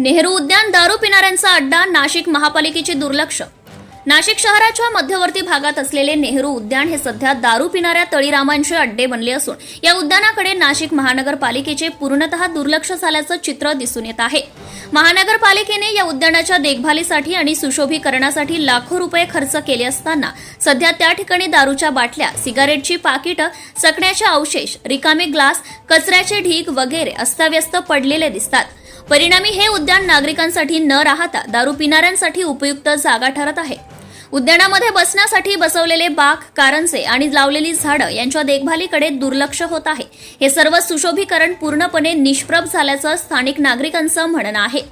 नेहरू उद्यान दारू पिणाऱ्यांचा अड्डा नाशिक महापालिकेचे दुर्लक्ष. नाशिक शहराच्या मध्यवर्ती भागात असलेले नेहरू उद्यान हे सध्या दारू पिणाऱ्या तळीरामांचे अड्डे बनले असून या उद्यानाकडे नाशिक महानगरपालिकेचे पूर्णतः दुर्लक्ष झाल्याचं चित्र दिसून येत आहे. महानगरपालिकेने या उद्यानाच्या देखभालीसाठी आणि सुशोभीकरणासाठी लाखो रुपये खर्च केले असताना सध्या त्या ठिकाणी दारूच्या बाटल्या सिगारेटची पाकिटं चकण्याचे अवशेष रिकामे ग्लास कचऱ्याचे ढीग वगैरे अस्ताव्यस्त पडलेले दिसतात. परिणामी हे उद्यान नागरिकांसाठी न राहता दारू पिणाऱ्यांसाठी उपयुक्त जागा ठरत आहे. उद्यानामध्ये बसण्यासाठी बसवलेले बाग कारंजे आणि लावलेली झाडं यांच्या देखभालीकडे दुर्लक्ष होत आहे. हे सर्व सुशोभीकरण पूर्णपणे निष्प्रभ झाल्याचं स्थानिक नागरिकांचं म्हणणं आहे.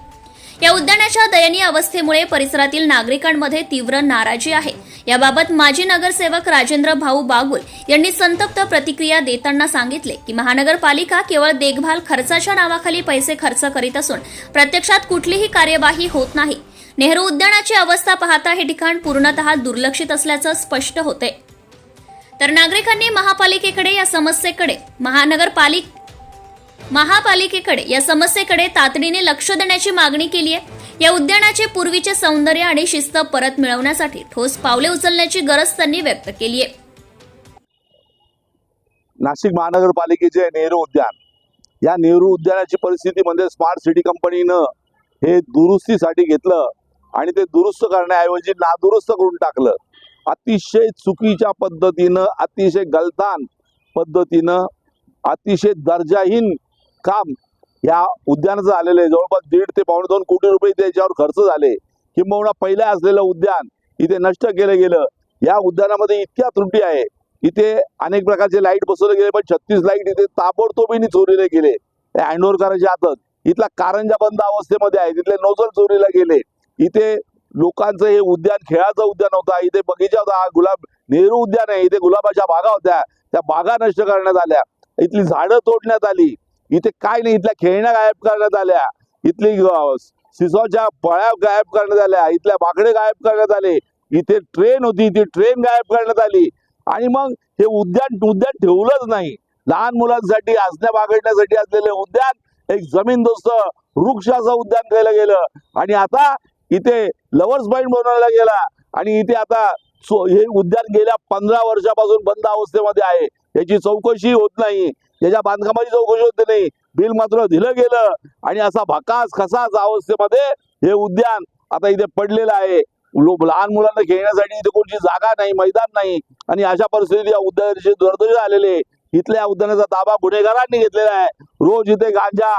या उद्यानाच्या दयनीय अवस्थेमुळे परिसरातील नागरिकांमध्ये तीव्र नाराजी आहे. याबाबत माजी नगरसेवक राजेंद्र भाऊ बागुल यांनी संतप्त प्रतिक्रिया देताना सांगितले की महानगरपालिका केवळ देखभाल खर्चाच्या नावाखाली पैसे खर्च करीत असून प्रत्यक्षात कुठलीही कार्यवाही होत नाही. नेहरू उद्यानाची अवस्था पाहता हे ठिकाण पूर्णतः दुर्लक्षित असल्याचं स्पष्ट होते. तर नागरिकांनी महापालिकेकडे या समस्येकडे महानगरपालिक महापालिकेकडे या समस्येकडे तातडीने लक्ष देण्याची मागणी केली आहे. या उद्यानाचे पूर्वीचे सौंदर्य आणि शिस्त परत मिळवण्यासाठी ठोस पावले उचलण्याची गरज त्यांनी व्यक्त केली आहे. नाशिक महानगरपालिकेचे नेहरू उद्यान. या नेहरू उद्यानाची परिस्थिती म्हणजे स्मार्ट सिटी कंपनीनं हे दुरुस्तीसाठी घेतलं आणि ते दुरुस्त करण्याऐवजी नादुरुस्त करून टाकलं. अतिशय चुकीच्या पद्धतीनं अतिशय गलतान पद्धतीनं अतिशय दर्जाहीन काम या उद्यानाचं झालेलं आहे. जवळपास दीड ते पावणे दोन कोटी रुपये त्याच्यावर खर्च झाले. किंबहुना पहिलं असलेलं उद्यान इथे नष्ट केलं गेलं. या उद्यानामध्ये इतक्या त्रुटी आहे. इथे अनेक प्रकारचे लाइट बसवले गेले पण छत्तीस लाइट इथे ताबडतोबीने चोरीला गेले. हँडओव्हर करायच्या हातात इथला कारंजा बंद अवस्थेमध्ये आहे. तिथले नोजल चोरीला गेले. इथे लोकांचं हे उद्यान खेळाचं उद्यान होता. इथे बगीचा होता. गुलाब नेहरू उद्यान आहे. इथे गुलाबाच्या बागा होत्या. त्या बागा नष्ट करण्यात आल्या. इथली झाडं तोडण्यात आली. इथे काय नाही इथल्या खेळण्या गायब करण्यात आल्या. इथली सिसोच्या पळ्या गायब करण्यात आल्या. इथल्या बाकडे गायब करण्यात आले. इथे ट्रेन होती ती ट्रेन गायब करण्यात आली. आणि मग हे उद्यान उद्यान ठेवलंच नाही. लहान मुलांसाठी हसण्या बागडण्यासाठी असलेले उद्यान एक जमीन दोस्त वृक्ष असं उद्यान केलं गेलं. आणि आता इथे लवर्स पॉईंट बनवला गेला. आणि इथे आता हे उद्यान गेल्या पंधरा वर्षापासून बंद अवस्थेमध्ये आहे. याची चौकशी होत नाही. याच्या बांधकामाची चौकशी होत नाही. बिल मात्र दिलं गेलं. आणि असा भकास खसाच अवस्थेमध्ये हे उद्यान आता इथे पडलेलं आहे. लहान मुलांना खेळण्यासाठी इथे कोणती जागा नाही मैदान नाही. आणि अशा परिस्थितीत या उद्यानाचे दुर्दैव आलेले इथल्या उद्यानाचा ताबा गुन्हेगारांनी घेतलेला आहे. रोज इथे गांजा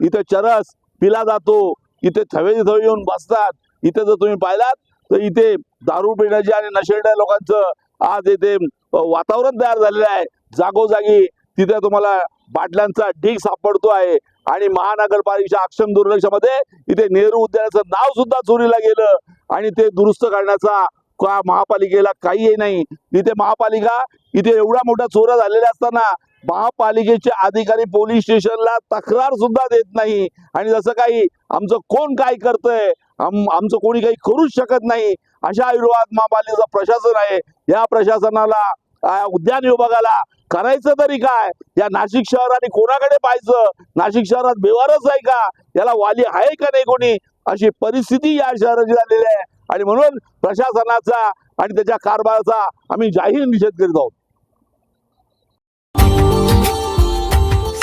इथे चरस पिला जातो. इथे थवे थवे येऊन बसतात. इथे जर तुम्ही पाहिलात तर इथे दारू पिण्याचे आणि नशेड्या लोकांचं आज इथे वातावरण तयार झालेलं आहे. जागोजागी तिथे तुम्हाला बाटल्यांचा ढीग सापडतो आहे. आणि महानगरपालिकेच्या अक्षम दुर्लक्षामध्ये इथे नेहरू उद्यानाचं नाव सुद्धा चोरीला गेलं. आणि ते दुरुस्त करण्याचा का महापालिकेला काहीही नाही. तिथे महापालिका इथे एवढा मोठा चोरा झालेला असताना महापालिकेचे अधिकारी पोलीस स्टेशनला तक्रार सुद्धा देत नाही. आणि जसं काही आमचं कोण काय करतंय आम आमचं कोणी काही करूच शकत नाही. अशा विरोधात महापालिकेचं प्रशासन आहे. या प्रशासनाला उद्यान विभागाला करायचं तरी काय? या नाशिक शहराने कोणाकडे पाहायचं? नाशिक शहरात बेवारच आहे का? याला वाली आहे का नाही कोणी? अशी परिस्थिती या शहराची झालेली आहे. आणि म्हणून प्रशासनाचा आणि त्याच्या कारभाराचा आम्ही जाहीर निषेध करीत आहोत.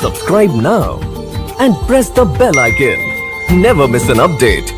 Subscribe now and press the bell icon never miss an update